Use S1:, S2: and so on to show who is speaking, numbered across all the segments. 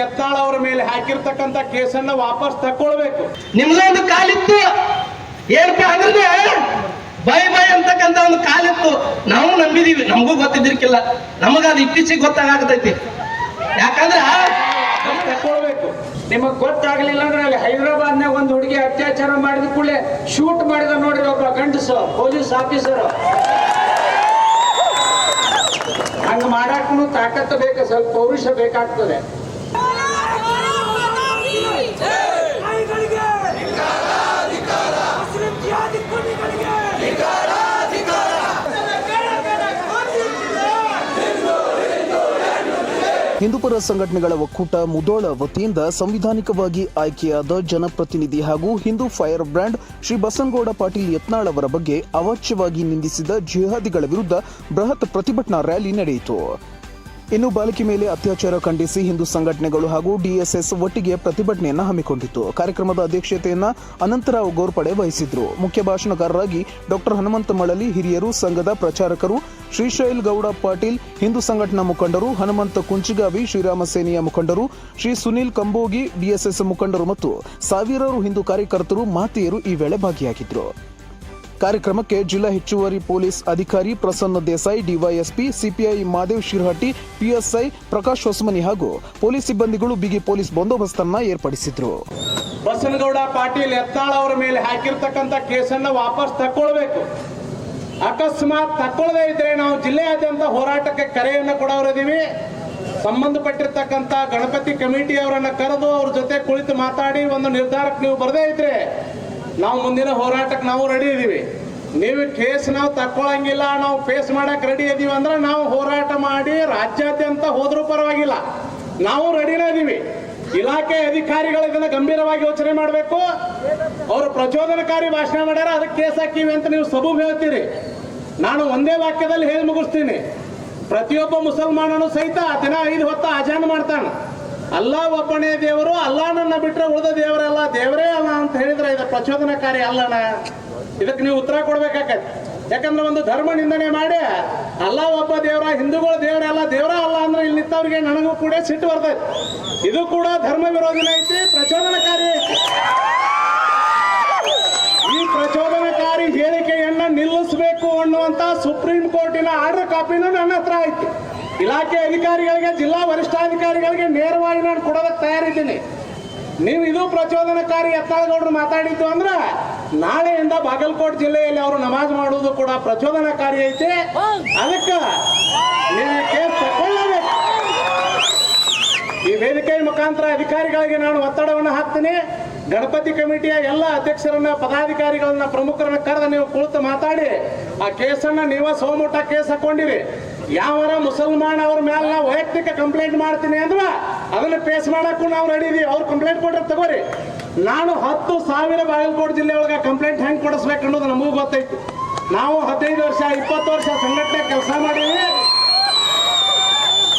S1: ಯತ್ನಾಳ್ ಅವರ ಮೇಲೆ ಹಾಕಿರ್ತಕ್ಕಂಥ ಕೇಸನ್ನ ವಾಪಸ್ ತಕ್ಕೊಳ್ಬೇಕು.
S2: ನಿಮ್ದೊಂದು ಕಾಲಿತ್ತು. ಏನಪ್ಪ ಅಂದ್ರೆ ಬೈ ಬೈ ಅಂತಕ್ಕಂತ ಒಂದು ಕಾಲಿತ್ತು. ನಾವು ನಂಬಿದೀವಿ. ನಮಗೂ ಗೊತ್ತಿದ್ದಿರ್ಕಿಲ್ಲ. ನಮಗ ಅದು ಇತ್ತೀಚೆಗೆ ಗೊತ್ತಾಗತೈತಿ ಯಾಕಂದ್ರೆ
S1: ತಕ್ಕೊಳ್ಬೇಕು.
S3: ನಿಮಗ್ ಗೊತ್ತಾಗ್ಲಿಲ್ಲ ಅಂದ್ರೆ ಅಲ್ಲಿ ಹೈದರಾಬಾದ್ನಾಗ ಒಂದು ಹುಡುಗಿ ಅತ್ಯಾಚಾರ ಮಾಡಿದ ಕೂಡಲೇ ಶೂಟ್ ಮಾಡಿದ ನೋಡ್ರಿ ಒಬ್ಬ ಗಂಡಸ ಪೊಲೀಸ್ ಆಫೀಸರ್. ಹಂಗ ಮಾಡಾಕನು ತಾಕತ್ತು ಬೇಕು. ಸ್ವಲ್ಪ ಪೌರುಷ ಬೇಕಾಗ್ತದೆ.
S4: ಹಿಂದೂಪರ ಸಂಘಟನೆಗಳ ಒಕ್ಕೂಟ ಮುದೋಳ ವತಿಯಿಂದ ಸಂವಿಧಾನಿಕವಾಗಿ ಆಯ್ಕೆಯಾದ ಜನಪ್ರತಿನಿಧಿ ಹಾಗೂ ಹಿಂದೂ ಫೈರ್ ಬ್ರ್ಯಾಂಡ್ ಶ್ರೀ ಬಸನಗೌಡ ಪಾಟೀಲ್ ಯತ್ನಾಳ್ ಅವರ ಬಗ್ಗೆ ಅವಾಚ್ಯವಾಗಿ ನಿಂದಿಸಿದ ಜಿಹಾದಿಗಳ ವಿರುದ್ಧ ಬೃಹತ್ ಪ್ರತಿಭಟನಾ ರ್ಯಾಲಿ ನಡೆಯಿತು. ಇನ್ನು ಬಾಲಕಿ ಮೇಲೆ ಅತ್ಯಾಚಾರ ಖಂಡಿಸಿ ಹಿಂದೂ ಸಂಘಟನೆಗಳು ಹಾಗೂ ಡಿಎಸ್ಎಸ್ ಒಟ್ಟಿಗೆ ಪ್ರತಿಭಟನೆಯನ್ನು ಹಮ್ಮಿಕೊಂಡಿತ್ತು. ಕಾರ್ಯಕ್ರಮದ ಅಧ್ಯಕ್ಷತೆಯನ್ನು ಅನಂತರಾವ್ ಗೋರ್ಪಡೆ ವಹಿಸಿದ್ರು. ಮುಖ್ಯ ಭಾಷಣಕಾರರಾಗಿ ಡಾಕ್ಟರ್ ಹನುಮಂತ ಮಳಲಿ, ಹಿರಿಯರು, ಸಂಘದ ಪ್ರಚಾರಕರು ಶ್ರೀಶೈಲ್ ಗೌಡ ಪಾಟೀಲ್, ಹಿಂದೂ ಸಂಘಟನಾ ಮುಖಂಡರು, ಹನುಮಂತ ಕುಂಚಿಗಾವಿ ಶ್ರೀರಾಮ ಸೇನೆಯ ಮುಖಂಡರು, ಶ್ರೀ ಸುನೀಲ್ ಕಂಬೋಗಿ, ಡಿಎಸ್ಎಸ್ ಮುಖಂಡರು ಮತ್ತು ಸಾವಿರಾರು ಹಿಂದೂ ಕಾರ್ಯಕರ್ತರು, ಮಾತೆಯರು ಈ ವೇಳೆ ಭಾಗಿಯಾಗಿದ್ದರು ಕಾರ್ಯಕ್ರಮಕ್ಕೆ ಜಿಲ್ಲಾ ಹೆಚ್ಚುವರಿ ಪೊಲೀಸ್ ಅಧಿಕಾರಿ Prasanna Desai, DYSP, CPI Madev Shirhatti, PSI Prakash Hosamani ಹಾಗೂ ಪೊಲೀಸ್ ಸಿಬ್ಬಂದಿಗಳು ಬಿಗಿ ಪೊಲೀಸ್ ಬಂದೋಬಸ್ತನ್ನ ಏರ್ಪಡಿಸಿದ್ರು.
S1: ಬಸನಗೌಡ ಪಾಟೀಲ್ ಎತ್ತಾಳ ಅವರ ಮೇಲೆ ಹಾಕಿರ್ತಕ್ಕಂಥ ಕೇಸನ್ನ ವಾಪಸ್ ತಕ್ಕೊಳ್ಬೇಕು. ಅಕಸ್ಮಾತ್ ತಕ್ಕೊಳ್ಳದೆ ಇದ್ರೆ ನಾವು ಜಿಲ್ಲೆಯಾದ್ಯಂತ ಹೋರಾಟಕ್ಕೆ ಕರೆಯನ್ನು ಕೊಡೋರಿದ್ದೀವಿ ಸಂಬಂಧಪಟ್ಟಿರ್ತಕ್ಕಂಥ ಗಣಪತಿ ಕಮಿಟಿ ಅವರನ್ನ ಕರೆದು ಅವ್ರ ಜೊತೆ ಕುಳಿತು ಮಾತಾಡಿ ಒಂದು ನಿರ್ಧಾರಕ್ಕೆ ನೀವು ಬರದೇ ಇದ್ರೆ ನಾವು ಮುಂದಿನ ಹೋರಾಟಕ್ಕೆ ನಾವು ರೆಡಿ ಇದೀವಿ. ನೀವು ಕೇಸ್ ನಾವು ತಕ್ಕೊಳಂಗಿಲ್ಲ, ನಾವು ಫೇಸ್ ಮಾಡಕ್ಕೆ ರೆಡಿ ಇದೀವಿ ಅಂದ್ರೆ ನಾವು ಹೋರಾಟ ಮಾಡಿ ರಾಜ್ಯಾದ್ಯಂತ ಹೋದ್ರೂ ಪರವಾಗಿಲ್ಲ. ನಾವು ರೆಡಿನೇ ಇದೀವಿ. ಇಲಾಖೆ ಅಧಿಕಾರಿಗಳು ಇದನ್ನ ಗಂಭೀರವಾಗಿ ಯೋಚನೆ ಮಾಡಬೇಕು. ಅವರು ಪ್ರಚೋದನಕಾರಿ ಭಾಷಣ ಮಾಡ್ಯಾರ, ಅದಕ್ಕೆ ಕೇಸ್ ಹಾಕಿವಿ ಅಂತ ನೀವು ಸಬೂಬ್ ಹೇಳ್ತೀರಿ. ನಾನು ಒಂದೇ ವಾಕ್ಯದಲ್ಲಿ ಹೇಳಿ ಮುಗಿಸ್ತೀನಿ. ಪ್ರತಿಯೊಬ್ಬ ಮುಸಲ್ಮಾನನು ಸಹಿತ ದಿನ ಐದು ಹೊತ್ತು ಅಜಾನ್ ಮಾಡ್ತಾನೆ. ಅಲ್ಲಾ ಒಬ್ಬನೇ ದೇವರು ಅಲ್ಲಾನನ್ನ ಬಿಟ್ಟರೆ ಉಳಿದ ದೇವರಲ್ಲ, ದೇವರೇ ಅಲ್ಲ ಅಂತ ಹೇಳಿದ್ರೆ ಇದು ಪ್ರಚೋದನಕಾರಿ ಅಲ್ಲಣ್ಣ ಇದಕ್ಕೆ ನೀವು ಉತ್ತರ ಕೊಡ್ಬೇಕಾಗತ್ತೆ. ಯಾಕಂದ್ರೆ ಒಂದು ಧರ್ಮ ನಿಂದನೆ ಮಾಡಿ ಅಲ್ಲ, ಒಬ್ಬ ದೇವರ, ಹಿಂದೂಗಳು ದೇವರಲ್ಲ ದೇವರ ಅಲ್ಲ ಅಂದ್ರೆ ಇಲ್ಲಿ ನಿಂತವ್ರಿಗೆ ನನಗೂ ಕೂಡ ಸಿಟ್ಟು ಬರ್ತೈತೆ ಇದು ಕೂಡ ಧರ್ಮ ವಿರೋಧಿನ ಐತಿ, ಪ್ರಚೋದನಕಾರಿ. ಈ ಪ್ರಚೋದನಕಾರಿ ಹೇಳಿಕೆಯನ್ನ ನಿಲ್ಲಿಸಬೇಕು ಅನ್ನುವಂತ ಸುಪ್ರೀಂ ಕೋರ್ಟಿನ ಆರ್ಡರ್ ಕಾಪಿನೂ ನನ್ನ ಹತ್ರ ಐತಿ. ಇಲಾಖೆ ಅಧಿಕಾರಿಗಳಿಗೆ, ಜಿಲ್ಲಾ ವರಿಷ್ಠಾಧಿಕಾರಿಗಳಿಗೆ ನೇರವಾಗಿ ನಾನು ಕೊಡೋದಕ್ಕೆ ತಯಾರಿದ್ದೀನಿ. ನೀವು ಇದು ಪ್ರಚೋದನಕಾರಿ ಯತ್ನಾಳಗೌಡರು ಮಾತಾಡಿದ್ದು ಅಂದ್ರೆ ನಾಳೆಯಿಂದ ಬಾಗಲಕೋಟೆ ಜಿಲ್ಲೆಯಲ್ಲಿ ಅವರು ನಮಾಜ್ ಮಾಡುವುದು ಕೂಡ ಪ್ರಚೋದನಕಾರಿ ಐತೆ. ಅದಕ್ಕೆ ತಗೊಳ್ಳಬೇಕು ಈ ವೇದಿಕೆ ಮುಖಾಂತರ ಅಧಿಕಾರಿಗಳಿಗೆ ನಾನು ಒತ್ತಡವನ್ನು ಹಾಕ್ತೀನಿ. ಗಣಪತಿ ಕಮಿಟಿಯ ಎಲ್ಲ ಅಧ್ಯಕ್ಷರನ್ನ, ಪದಾಧಿಕಾರಿಗಳನ್ನ, ಪ್ರಮುಖರನ್ನ ಕರೆದು ನೀವು ಕುಳಿತು ಮಾತಾಡಿ, ಆ ಕೇಸನ್ನ ನೀವ ಸೋಮುಟ ಕೇಸ್ ಹಾಕೊಂಡಿರಿ. ಯಾವರ ಮುಸಲ್ಮಾನ್ ಅವ್ರ ಮೇಲೆ ನಾವು ವೈಯಕ್ತಿಕ ಕಂಪ್ಲೇಂಟ್ ಮಾಡ್ತೀನಿ ಅಂದ್ರೆ ಅದನ್ನ ಫೇಸ್ ಮಾಡಕ್ಕೂ ನಾವು ರೆಡಿ ಇದೀವಿ. ಅವ್ರು ಕಂಪ್ಲೇಂಟ್ ಕೊಟ್ರೆ ತಗೋರಿ. ನಾನು ಹತ್ತು ಸಾವಿರ ಬಾಗಲಕೋಟೆ ಜಿಲ್ಲೆ ಒಳಗೆ ಕಂಪ್ಲೇಂಟ್ ಹೆಂಗೆ ಕೊಡಿಸ್ಬೇಕು ಅನ್ನೋದು ನಮಗೂ ಗೊತ್ತೈತಿ. ನಾವು ಹದಿನೈದು ವರ್ಷ, ಇಪ್ಪತ್ತು ವರ್ಷ ಸಂಘಟನೆ ಕೆಲಸ ಮಾಡೀವಿ.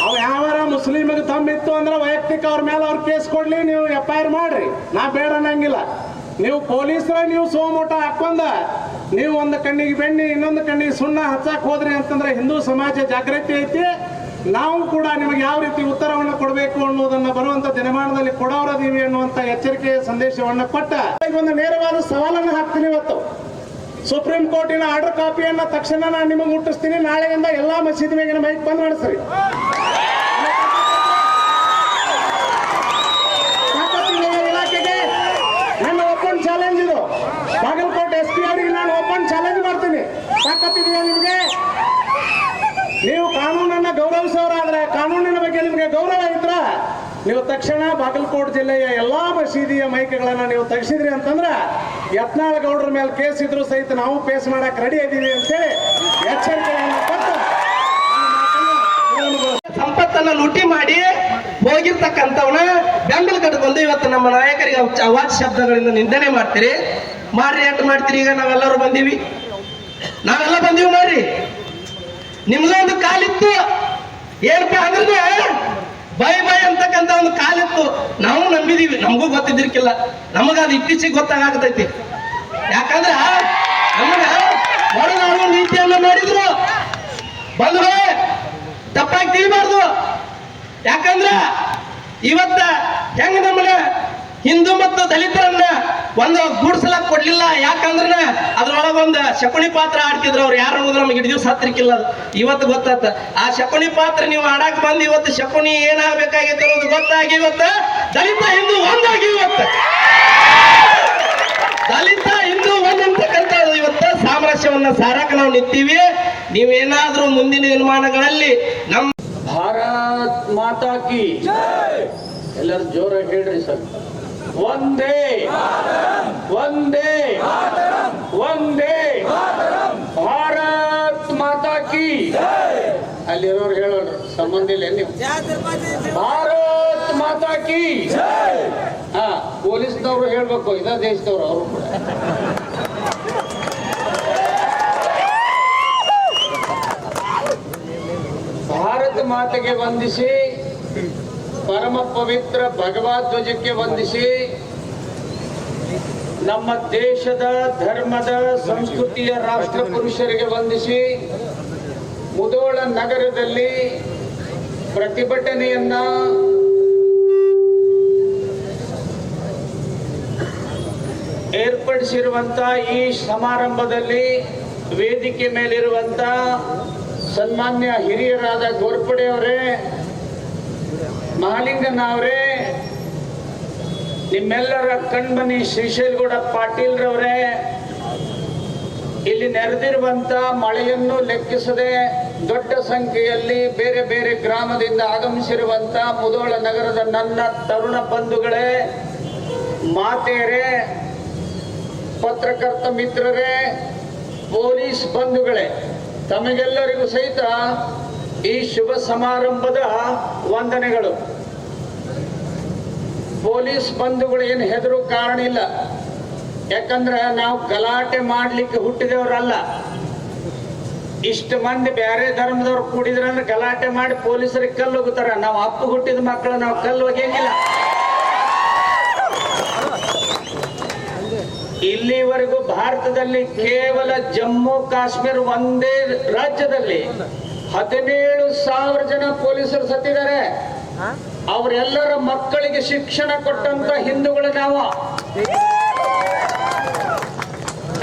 S1: ಅವ್ ಯಾವಾರ ಮುಸ್ಲಿಮಿಗೆ ತಮ್ಮಿತ್ತು ಅಂದ್ರೆ ವೈಯಕ್ತಿಕ ಅವ್ರ ಮೇಲೆ ಅವ್ರು ಕೇಸ್ ಕೊಡ್ಲಿ, ನೀವು ಎಫ್ ಐ ಆರ್ ಮಾಡ್ರಿ. ನಾ ಬೇಡ ಅನ್ನಂಗಿಲ್ಲ. ನೀವು ಪೊಲೀಸರ ನೀವು ಸೋಮೋಟ ಹಾಕೊಂಡ ನೀವು ಒಂದು ಕಣ್ಣಿಗೆ ಬೆಣ್ಣೆ, ಇನ್ನೊಂದು ಕಣ್ಣಿಗೆ ಸುಣ್ಣ ಹಚ್ಚಾಕ್ ಹೋದ್ರಿ ಅಂತಂದ್ರೆ ಹಿಂದೂ ಸಮಾಜ ಜಾಗೃತಿ ಐತಿ. ನಾವು ಕೂಡ ನಿಮಗೆ ಯಾವ ರೀತಿ ಉತ್ತರವನ್ನು ಕೊಡಬೇಕು ಅನ್ನೋದನ್ನ ಬರುವಂತ ದಿನಮಾನದಲ್ಲಿ ಕೊಡೋರದೀವಿ ಅನ್ನುವಂತ ಎಚ್ಚರಿಕೆಯ ಸಂದೇಶವನ್ನ ಕೊಟ್ಟ. ಒಂದು ನೇರವಾದ ಸವಾಲನ್ನು ಹಾಕ್ತೀನಿ ಇವತ್ತು. ಸುಪ್ರೀಂ ಕೋರ್ಟಿನ ಆರ್ಡರ್ ಕಾಪಿಯನ್ನ ತಕ್ಷಣ ನಾನು ನಿಮಗೆ ಮುಟ್ಟಿಸ್ತೀನಿ. ನಾಳೆಯಿಂದ ಎಲ್ಲಾ ಮಸೀದಿ ಮೇಗಿನ ಮೈಕ್ ಬಂದ್ ಮಾಡಿಸ್ರಿ ತಾಕತ್ತಿದೆಯಾ ಇಲಾಖೆಗೆ ನನ್ನ ಓಪನ್ ಚಾಲೆಂಜ್ ಇದು ಬಾಗಲಕೋಟೆ ಎಸ್ ಪಿ ಅವರಿಗೆ ನಾನು ಓಪನ್ ಚಾಲೆಂಜ್ ಮಾಡ್ತೀನಿ ತಾಕತ್ತಿದೆಯಾ ನಿಮಗೆ? ನೀವು ಕಾನೂನನ್ನ ಗೌರವಿಸೋರಾದ್ರೆ ಕಾನೂನಿನ ಬಗ್ಗೆ ನಿಮಗೆ ಗೌರವ ಇದ್ರ? ನೀವು ತಕ್ಷಣ ಬಾಗಲಕೋಟೆ ಜಿಲ್ಲೆಯ ಎಲ್ಲಾ ಮಸೀದಿಯ ಮೈಕೆಗಳನ್ನ ನೀವು ತೆಗೆಸಿದ್ರಿ ಅಂತಂದ್ರೆ ಯತ್ನಾಳ್ ಗೌಡ್ರ ಮೇಲೆ ಕೇಸ್ ಇದ್ರು ಸಹಿತ ನಾವು ಫೇಸ್ ಮಾಡಕ್ ರೆಡಿ ಇದ್ದೀವಿ ಅಂತೇಳಿ ಎಚ್ಚರಿಕೆಯನ್ನು ಕೊಟ್ಟು
S2: ಸಂಪತ್ತನ್ನ ಲೂಟಿ ಮಾಡಿ ಹೋಗಿರ್ತಕ್ಕಂಥವನ್ನ ಬೆಂಬಲ ಕಟ್ಕೊಂಡು ಇವತ್ತು ನಮ್ಮ ನಾಯಕರಿಗೆ ಅವ- ಅವಾಜ್ ಶಬ್ದಗಳಿಂದ ನಿಂದನೆ ಮಾಡ್ತೀರಿ. ಮಾಡ್ರಿ ಎಂಟು ಮಾಡ್ತೀರಿ? ಈಗ ನಾವೆಲ್ಲರೂ ಬಂದೀವಿ. ನಾವೆಲ್ಲ ಬಂದೀವಿ ಮಾಡ್ರಿ ನಿಮ್ದೊಂದು ಕಾಲಿತ್ತು. ಏನಪ್ಪ ಅಂದ್ರೆ ಬೈ ಬೈ ಅಂತಕ್ಕಂಥ ಒಂದು ಕಾಲಿತ್ತು. ನಾವು ನಂಬಿದೀವಿ. ನಮಗೂ ಗೊತ್ತಿದ್ದಿರ್ಕಿಲ್ಲ. ನಮಗೆ ಅದು ಇತ್ತೀಚೆಗೆ ಗೊತ್ತಾಗತೈತಿ ಯಾಕಂದ್ರ ನಮಗ ನಾವು ನೀತಿಯನ್ನ ಮಾಡಿದ್ರು. ಬಂದ್ರೆ ತಪ್ಪಾಗಿ ತಿಳಿಬಾರ್ದು. ಯಾಕಂದ್ರ ಇವತ್ತ ಹೆಂಗ ನಮ್ಮನ್ನ ಹಿಂದೂ ಮತ್ತು ದಲಿತರನ್ನ ಒಂದು ಗುಡ್ಸಲ ಕೊಡ್ಲಿಲ್ಲ ಯಾಕಂದ್ರ ಅದ್ರೊಳಗೊಂದು ಶಕುನಿ ಪಾತ್ರ ಆಡ್ತಿದ್ರು ಅವ್ರು. ಯಾರು ಅನ್ನೋದು ನಮ್ಗೆ ಹಿಡಿದು ಹತ್ತಿರಕ್ಕಿಲ್ಲ. ಇವತ್ತು ಗೊತ್ತಾತ. ಆ ಶಕುನಿ ಪಾತ್ರ ನೀವು ಆಡಕ್ ಬಂದು ಇವತ್ತು ಶಕುನಿ ಏನಾಗಬೇಕಾಗಿತ್ತು ಅನ್ನೋದು ಗೊತ್ತಾಗಿ ಇವತ್ತು ದಲಿತ ಹಿಂದೂ ಒಂದಾಗಿ ಇವತ್ತು. ದಲಿತ ಹಿಂದೂ ಒಂದಂತಕ್ಕಂಥ ಇವತ್ತು ಸಾಮರಸ್ಯವನ್ನ ಸಾರಕ ನಾವು ನಿಂತೀವಿ. ನೀವೇನಾದ್ರೂ ಮುಂದಿನ ನಿರ್ಮಾಣಗಳಲ್ಲಿ ನಮ್ಮ
S3: ಭಾರತ್ ಮಾತಾಕಿ ಎಲ್ಲರೂ ಜೋರಾಗಿ ಹೇಳ್ರಿ ಸರ್. ಒಂದೇ. ಒಂದೇ. ಒಂದೇ. ಭಾರತ್ ಮಾತಾ ಕಿ. ಅಲ್ಲಿರೋರು ಹೇಳೋಣ ಸಂಬಂಧ ಇಲ್ಲ ನೀವು ಭಾರತ್ ಮಾತಾ ಕಿ. ಹಾ, ಪೊಲೀಸ್ನವರು ಹೇಳ್ಬೇಕು, ಇದ ದೇಶದವ್ರು ಅವರು ಕೂಡ. ಭಾರತ ಮಾತೆಗೆ ವಂದಿಸಿ ಪರಮ ಪವಿತ್ರ ಭಗವದ್ವಜಕ್ಕೆ ವಂದಿಸಿ ನಮ್ಮ ದೇಶದ ಧರ್ಮದ ಸಂಸ್ಕೃತಿಯ ರಾಷ್ಟ್ರ ಪುರುಷರಿಗೆ ವಂದಿಸಿ ಮುದೋಳ ನಗರದಲ್ಲಿ ಪ್ರತಿಭಟನೆಯನ್ನ ಏರ್ಪಡಿಸಿರುವಂತ ಈ ಸಮಾರಂಭದಲ್ಲಿ ವೇದಿಕೆ ಮೇಲಿರುವಂತ ಸನ್ಮಾನ್ಯ ಹಿರಿಯರಾದ ಗೋರ್ಪಡೆ ಅವರೇ ಮಹಾಲಿಂಗನ ಅವರೇ ನಿಮ್ಮೆಲ್ಲರ ಕಣ್ಮನಿ ಶ್ರೀಶೈಲ್ಗೌಡ ಪಾಟೀಲ್ರವರೇ, ಇಲ್ಲಿ ನೆರೆದಿರುವಂತ ಮಳೆಯನ್ನು ಲೆಕ್ಕಿಸದೆ ದೊಡ್ಡ ಸಂಖ್ಯೆಯಲ್ಲಿ ಬೇರೆ ಬೇರೆ ಗ್ರಾಮದಿಂದ ಆಗಮಿಸಿರುವಂತ ಮುದೋಳ ನಗರದ ನನ್ನ ತರುಣ ಬಂಧುಗಳೇ, ಮಾತೆಯರೇ, ಪತ್ರಕರ್ತ ಮಿತ್ರರೇ, ಪೊಲೀಸ್ ಬಂಧುಗಳೇ, ತಮಗೆಲ್ಲರಿಗೂ ಸಹಿತ ಈ ಶುಭ ಸಮಾರಂಭದ ವಂದನೆಗಳು. ಪೊಲೀಸ್ ಬಂಧುಗಳು ಏನು ಹೆದರು ಕಾರಣ ಇಲ್ಲ. ಯಾಕಂದ್ರೆ ನಾವು ಗಲಾಟೆ ಮಾಡ್ಲಿಕ್ಕೆ ಹುಟ್ಟಿದವರಲ್ಲ. ಇಷ್ಟು ಮಂದಿ ಬೇರೆ ಧರ್ಮದವ್ರು ಕೂಡಿದ್ರಂದ್ರೆ ಗಲಾಟೆ ಮಾಡಿ ಪೊಲೀಸರಿಗೆ ಕಲ್ಲು ಹೋಗುತ್ತಾರ ನಾವು ಅಪ್ಪು ಹುಟ್ಟಿದ ಮಕ್ಕಳು, ನಾವು ಕಲ್ಲು ಹೋಗಿಲ್ಲ ಇಲ್ಲಿವರೆಗೂ ಭಾರತದಲ್ಲಿ ಕೇವಲ ಜಮ್ಮು, ಕಾಶ್ಮೀರ ಒಂದೇ ರಾಜ್ಯದಲ್ಲಿ ಹದಿನೇಳು ಸಾವಿರ ಜನ ಪೊಲೀಸರು ಸತ್ತಿದ್ದಾರೆ. ಅವರೆಲ್ಲರ ಮಕ್ಕಳಿಗೆ ಶಿಕ್ಷಣ ಕೊಟ್ಟಂತ ಹಿಂದೂಗಳು ನಾವು.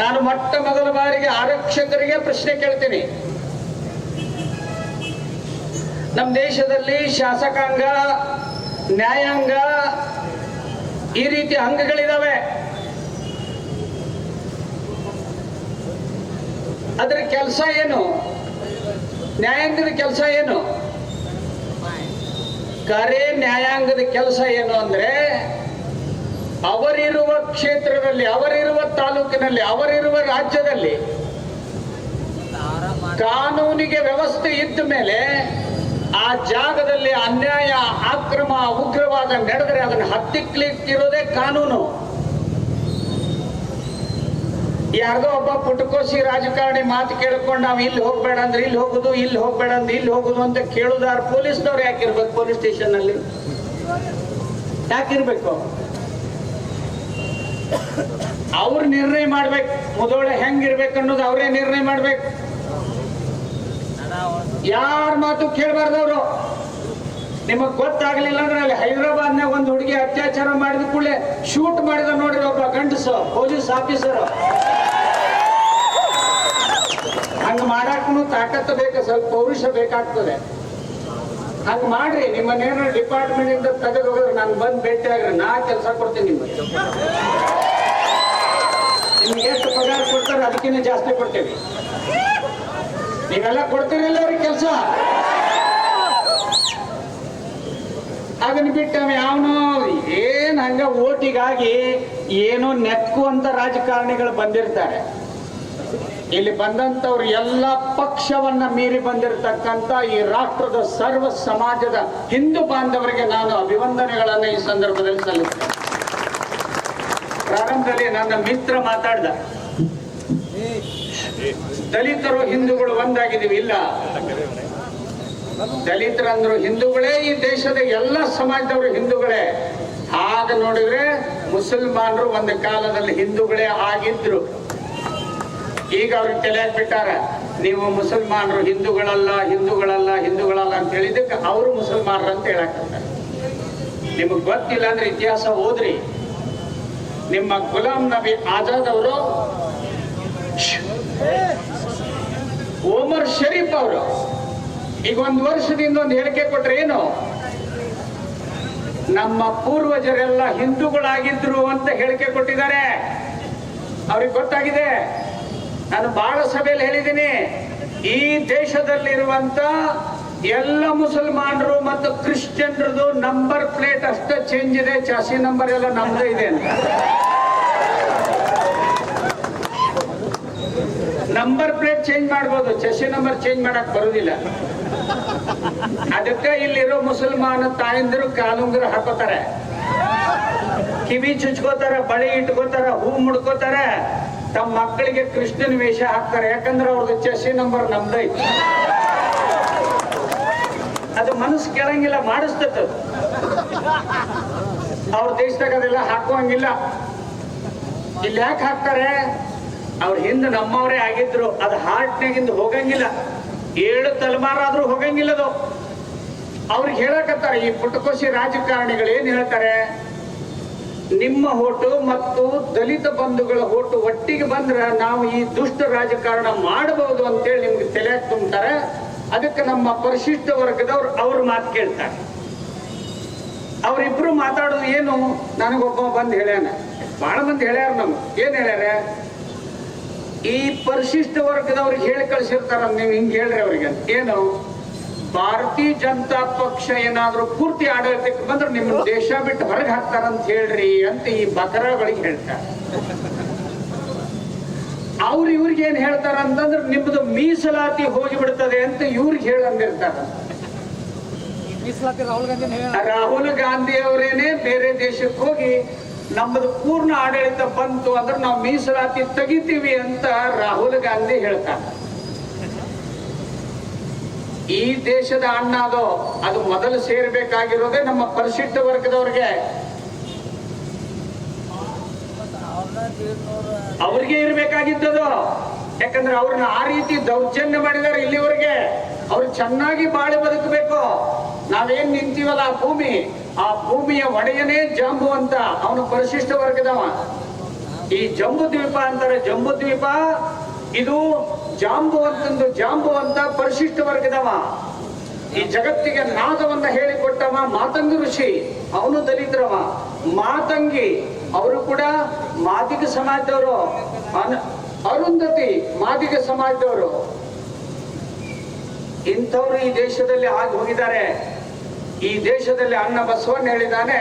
S3: ನಾನು ಮೊಟ್ಟ ಮೊದಲ ಬಾರಿಗೆ ಆರಕ್ಷಕರಿಗೆ ಪ್ರಶ್ನೆ ಕೇಳ್ತೀನಿ. ನಮ್ಮ ದೇಶದಲ್ಲಿ ಶಾಸಕಾಂಗ ನ್ಯಾಯಾಂಗ ಈ ರೀತಿ ಅಂಗಗಳಿದಾವೆ. ಅದರ ಕೆಲಸ ಏನು? ನ್ಯಾಯಾಂಗದ ಕೆಲಸ ಏನು? ಕರೆ ನ್ಯಾಯಾಂಗದ ಕೆಲಸ ಏನು ಅಂದ್ರೆ, ಅವರಿರುವ ಕ್ಷೇತ್ರದಲ್ಲಿ, ಅವರಿರುವ ತಾಲೂಕಿನಲ್ಲಿ, ಅವರಿರುವ ರಾಜ್ಯದಲ್ಲಿ ಕಾನೂನಿಗೆ ವ್ಯವಸ್ಥೆ ಇದ್ದ ಮೇಲೆ ಆ ಜಾಗದಲ್ಲಿ ಅನ್ಯಾಯ, ಅಕ್ರಮ, ಉಗ್ರವಾದ ನಡೆದರೆ ಅದನ್ನು ಹತ್ತಿಕ್ಲಿಕ್ಕಿರೋದೇ ಕಾನೂನು. ಯಾರ್ದೋ ಒಬ್ಬ ಪುಟಕೋಸಿ ರಾಜಕಾರಣಿ ಮಾತು ಕೇಳ್ಕೊಂಡು ನಾವು ಇಲ್ಲಿ ಹೋಗ್ಬೇಡ ಅಂದ್ರೆ ಇಲ್ಲಿ ಹೋಗುದು, ಇಲ್ಲಿ ಹೋಗ್ಬೇಡ ಅಂದ್ರೆ ಇಲ್ಲಿ ಹೋಗುದು ಅಂತ ಕೇಳುದಾರ ಪೊಲೀಸ್ನವ್ರು ಯಾಕಿರ್ಬೇಕು ಪೊಲೀಸ್ ಸ್ಟೇಷನ್ ಅಲ್ಲಿ ಯಾಕಿರ್ಬೇಕು? ಅವ್ರು ನಿರ್ಣಯ ಮಾಡ್ಬೇಕು. ಮುದೋಳೆ ಹೆಂಗಿರ್ಬೇಕು ಅನ್ನೋದು ಅವರೇ ನಿರ್ಣಯ ಮಾಡ್ಬೇಕು. ಯಾರ ಮಾತು ಕೇಳಬಾರ್ದು ಅವರು? ನಿಮಗ್ ಗೊತ್ತಾಗ್ಲಿಲ್ಲ ಅಂದ್ರೆ ಅಲ್ಲಿ ಹೈದರಾಬಾದ್ನಾಗ ಒಂದು ಹುಡುಗಿ ಅತ್ಯಾಚಾರ ಮಾಡಿದ ಕೂಡಲೇ ಶೂಟ್ ಮಾಡಿದ ನೋಡಿರೋ ಒಬ್ಬ ಗಂಡಸ, ಪೊಲೀಸ್ ಆಫೀಸರ್. ಹಂಗ ಮಾಡಾಕನು ತಾಕತ್ತು ಬೇಕು, ಸ್ವಲ್ಪ ಪೌರುಷ ಬೇಕಾಗ್ತದೆ. ಹಂಗ ಮಾಡ್ರಿ ನಿಮ್ಮನ್ನೇನೋ ಡಿಪಾರ್ಟ್ಮೆಂಟ್ ಇಂದ ತೆಗೆದು ಹೋಗ್ರಿ ನಾನು ಬಂದು ಭೇಟಿ ಆಗ್ರಿ, ನಾ ಕೆಲಸ ಕೊಡ್ತೀನಿ ನಿಮಗೆ. ನಿಮ್ಗೆ ಎಷ್ಟು ಪಗಾರ ಕೊಡ್ತಾರೆ ಅದಕ್ಕಿಂತ ಜಾಸ್ತಿ ಕೊಡ್ತೀವಿ. ನೀವೆಲ್ಲ ಕೊಡ್ತೀರಲ್ಲ ಅವ್ರಿಗೆ ಕೆಲಸ? ಅದನ್ನ ಬಿಟ್ಟು ಅವನು ಏನ್ ಹಂಗ ಓಟಿಗಾಗಿ ಏನೋ ನೆಕ್ಕುವಂತ ರಾಜಕಾರಣಿಗಳು ಬಂದಿರ್ತಾರೆ. ಇಲ್ಲಿ ಬಂದಂಥವ್ರು ಎಲ್ಲ ಪಕ್ಷವನ್ನ ಮೀರಿ ಬಂದಿರತಕ್ಕಂತ ಈ ರಾಷ್ಟ್ರದ ಸರ್ವ ಸಮಾಜದ ಹಿಂದೂ ಬಾಂಧವರಿಗೆ ನಾನು ಅಭಿವಂದನೆಗಳನ್ನು ಈ ಸಂದರ್ಭದಲ್ಲಿ ಸಲ್ಲಿಸ್ತೇನೆ. ಪ್ರಾರಂಭದಲ್ಲಿ ನನ್ನ ಮಿತ್ರ ಮಾತಾಡ್ದ. ದಲಿತರು ಹಿಂದೂಗಳು ಒಂದಾಗಿದ್ದೀವಿ, ಇಲ್ಲ. ದಲಿತರಂದ್ರು ಹಿಂದೂಗಳೇ ಈ ದೇಶದ ಎಲ್ಲ ಸಮಾಜದವರು ಹಿಂದೂಗಳೇ. ಆಗ ನೋಡಿದ್ರೆ ಮುಸಲ್ಮಾನರು ಒಂದು ಕಾಲದಲ್ಲಿ ಹಿಂದೂಗಳೇ ಆಗಿದ್ರು. ಈಗ ಅವ್ರಿಗೆ ತಲೆಯಾಗಿ ಬಿಟ್ಟಾರ, ನೀವು ಮುಸಲ್ಮಾನರು ಹಿಂದೂಗಳಲ್ಲ ಹಿಂದೂಗಳಲ್ಲ ಹಿಂದೂಗಳಲ್ಲ ಅಂತ ಹೇಳಿದಕ್ಕೆ ಅವರು ಮುಸಲ್ಮಾನರು ಅಂತ ಹೇಳಾಕತ್ತಾರೆ. ನಿಮಗೆ ಗೊತ್ತಿಲ್ಲ ಅಂದ್ರೆ ಇತಿಹಾಸ ಓದ್ರಿ. ನಿಮ್ಮ ಗುಲಾಂ ನಬಿ ಆಜಾದ್ ಅವರು ಓಮರ್ ಶರೀಫ್ ಅವರು. ಈಗ ಒಂದು ವರ್ಷದಿಂದ ಒಂದು ಹೇಳಿಕೆ ಕೊಟ್ರೆ ಏನು? ನಮ್ಮ ಪೂರ್ವಜರೆಲ್ಲ ಹಿಂದೂಗಳಾಗಿದ್ರು ಅಂತ ಹೇಳಿಕೆ ಕೊಟ್ಟಿದ್ದಾರೆ. ಅವ್ರಿಗೆ ಗೊತ್ತಾಗಿದೆ. ನಾನು ಬಹಳ ಸಭೆಯಲ್ಲಿ ಹೇಳಿದ್ದೀನಿ, ಈ ದೇಶದಲ್ಲಿರುವಂತ ಎಲ್ಲ ಮುಸಲ್ಮಾನರು ಮತ್ತು ಕ್ರಿಶ್ಚಿಯನ್ರದು ನಂಬರ್ ಪ್ಲೇಟ್ ಅಷ್ಟೇ ಚೇಂಜ್ ಇದೆ ಚಾಸಿ ನಂಬರ್ ಎಲ್ಲ ನಮ್ದೇ ಇದೆ ಅಂತ. ನಂಬರ್ ಪ್ಲೇಟ್ ಚೇಂಜ್ ಮಾಡ್ಬೋದು ಚಸಿ ನಂಬರ್ ಚೇಂಜ್ ಮಾಡಕ್ ಬರುದಿಲ್ಲ. ಅದಕ್ಕೆ ಇಲ್ಲಿರೋ ಮುಸಲ್ಮಾನ ತಾಯಂದಿರು ಕಾಲುಂಗರು ಹಾಕೋತಾರೆ. ಕಿವಿ ಚುಚ್ಕೋತಾರ, ಬಳಿ ಇಟ್ಕೋತಾರ, ಹೂ ಮುಡ್ಕೋತಾರ. ತಮ್ಮ ಮಕ್ಕಳಿಗೆ ಕೃಷ್ಣನ ವೇಷ ಹಾಕ್ತಾರೆ. ಯಾಕಂದ್ರೆ ಅವ್ರದ್ದು ಚಸಿ ನಂಬರ್ ನಮ್ದೈತಿ ಅದು ಮನಸ್ಸು ಕೇಳಂಗಿಲ್ಲ, ಮಾಡಿಸ್ತದ ಅವ್ರ ದೇಶದಾಗ ಅದೆಲ್ಲ ಹಾಕುವಂಗಿಲ್ಲ. ಇಲ್ಲಿ ಯಾಕೆ ಹಾಕ್ತಾರೆ? ಅವ್ರ ಹಿಂದೆ ನಮ್ಮವರೇ ಆಗಿದ್ರು. ಅದು ಹಾರ್ಟ್ನಾಗಿಂದ ಹೋಗಂಗಿಲ್ಲ. ಏಳು ತಲೆಮಾರಾದ್ರೂ ಹೋಗಂಗಿಲ್ಲ ಅದು. ಅವ್ರಿಗೆ ಹೇಳಕತ್ತಾರೆ, ಈ ಪುಟಕೋಶಿ ರಾಜಕಾರಣಿಗಳು ಏನ್ ಹೇಳ್ತಾರೆ? ನಿಮ್ಮ ಹೋಟು ಮತ್ತು ದಲಿತ ಬಂಧುಗಳ ಹೋಟು ಒಟ್ಟಿಗೆ ಬಂದ್ರೆ ನಾವು ಈ ದುಷ್ಟ ರಾಜಕಾರಣ ಮಾಡಬಹುದು ಅಂತೇಳಿ ನಿಮ್ಗೆ ತಲೆ ತುಂಬ್ತಾರೆ. ಅದಕ್ಕೆ ನಮ್ಮ ಪರಿಶಿಷ್ಟ ವರ್ಗದವ್ರು ಅವ್ರ ಮಾತು ಕೇಳ್ತಾರೆ. ಅವರಿಬ್ರು ಮಾತಾಡೋದು ಏನು? ನನಗೊಬ್ಬ ಬಂದು ಹೇಳ್ಯಾನ. ಬಹಳ ಮಂದಿ ಹೇಳ್ಯಾರ ನಮ್ಗೆ. ಏನ್ ಹೇಳ್ಯಾರ? ಈ ಪರಿಶಿಷ್ಟ ವರ್ಗದವ್ರಿಗೆ ಹೇಳಿ ಕಳ್ಸಿರ್ತಾರ, ನೀವು ಹಿಂಗೆ ಹೇಳ್ರಿ ಅವ್ರಿಗೆ ಏನು? ಭಾರತೀಯ ಜನತಾ ಪಕ್ಷ ಏನಾದ್ರೂ ಪೂರ್ತಿ ಆಡಳಿತಕ್ಕೆ ಬಂದ್ರೆ ನಿಮ್ಮ ದೇಶ ಬಿಟ್ಟು ಹೊರಗೆ ಹಾಕ್ತಾರಂತ ಹೇಳ್ರಿ ಅಂತ ಈ ಬಕರಗಳಿಗೆ ಹೇಳ್ತಾರೆ. ಅವ್ರು ಇವ್ರಿಗೆ ಏನ್ ಹೇಳ್ತಾರ ಅಂತಂದ್ರೆ ನಿಮ್ದು ಮೀಸಲಾತಿ ಹೋಗಿ ಬಿಡ್ತದೆ ಅಂತ ಇವ್ರಿಗೆ ಹೇಳಂದಿರ್ತಾರ ರಾಹುಲ್ ಗಾಂಧಿ ಅವರೇನೆ ಬೇರೆ ದೇಶಕ್ಕೆ ಹೋಗಿ ನಮ್ಮದು ಪೂರ್ಣ ಆಡಳಿತ ಬಂತು ಅಂದ್ರೆ ನಾವು ಮೀಸಲಾತಿ ತೆಗಿತೀವಿ ಅಂತ ರಾಹುಲ್ ಗಾಂಧಿ ಹೇಳ್ತಾರೆ. ಈ ದೇಶದ ಅಣ್ಣ ಅದು ಅದು ಮೊದಲು ಸೇರ್ಬೇಕಾಗಿರೋದೇ ನಮ್ಮ ಪರಿಶಿಷ್ಟ ವರ್ಗದವ್ರಿಗೆ. ಅವ್ರಿಗೆ ಇರ್ಬೇಕಾಗಿದ್ದದು. ಯಾಕಂದ್ರೆ ಅವ್ರನ್ನ ಆ ರೀತಿ ದೌರ್ಜನ್ಯ ಮಾಡಿದಾರೆ ಇಲ್ಲಿವರೆಗೆ. ಅವ್ರು ಚೆನ್ನಾಗಿ ಬಾಳಿ ಬದುಕಬೇಕು. ನಾವೇನ್ ನಿಂತೀವಲ್ಲ ಆ ಭೂಮಿ. ಆ ಭೂಮಿಯ ಒಡೆಯನೇ ಜಂಬು ಅಂತ ಅವನು ಪರಿಶಿಷ್ಟ ವರ್ಗದವ. ಈ ಜಂಬು ದ್ವೀಪ ಅಂತಾರೆ ಜಂಬು ದ್ವೀಪ. ಇದು ಜಾಂಬು ಅಂತಂದು ಜಾಂಬು ಅಂತ ಪರಿಶಿಷ್ಟ ವರ್ಗದವ. ಈ ಜಗತ್ತಿಗೆ ನಾದವನ್ನ ಹೇಳಿಕೊಟ್ಟವ ಮಾತಂಗಿ ಋಷಿ, ಅವನು ದಲಿತರವ. ಮಾತಂಗಿ, ಅವರು ಕೂಡ ಮಾದಿಗ ಸಮಾಜದವರು. ಅರುಂಧತಿ, ಮಾದಿಗ ಸಮಾಜದವರು. ಇಂಥವ್ರು ಈ ದೇಶದಲ್ಲಿ ಆಗಿ ಹೋಗಿದ್ದಾರೆ. ಈ ದೇಶದಲ್ಲಿ ಅಣ್ಣ ಬಸವಣ್ಣ ಹೇಳಿದಾನೆ,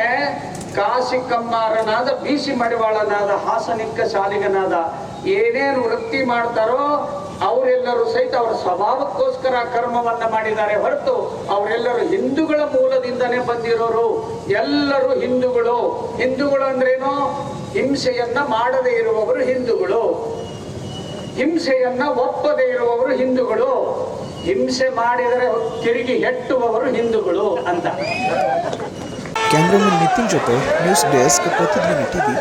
S3: ಕಾಸಿ ಕಮ್ಮಾರನಾದ, ಬೀಸಿ ಮಡಿವಾಳನಾದ, ಹಾಸನಿಕ್ಕ ಶಾಲಿಗನಾದ ಏನೇನು ವೃತ್ತಿ ಮಾಡ್ತಾರೋ ಸಹಿತ ಅವರ ಸ್ವಭಾವಕ್ಕೋಸ್ಕರ ಕರ್ಮವನ್ನು ಮಾಡಿದ್ದಾರೆ ಹೊರತು ಅವರೆಲ್ಲರೂ ಹಿಂದೂಗಳ ಮೂಲದಿಂದನೇ ಬಂದಿರೋರು. ಎಲ್ಲರೂ ಹಿಂದೂಗಳು. ಹಿಂದೂಗಳು ಅಂದ್ರೇನು ಹಿಂಸೆಯನ್ನ ಮಾಡದೇ ಇರುವವರು ಹಿಂದೂಗಳು. ಹಿಂಸೆಯನ್ನ ಒಪ್ಪದೇ ಇರುವವರು ಹಿಂದೂಗಳು. ಹಿಂಸೆ ಮಾಡಿದರೆ ತಿರುಗಿ ಹೆಟ್ಟುವವರು ಹಿಂದೂಗಳು ಅಂತ.
S5: ಕ್ಯಾಮ್ರಾಮನ್ ನಿತಿನ್ ಜೊತೆ ನ್ಯೂಸ್ ಡೆಸ್ಕ್ ಪ್ರತಿಧ್ವನಿ ಟಿವಿ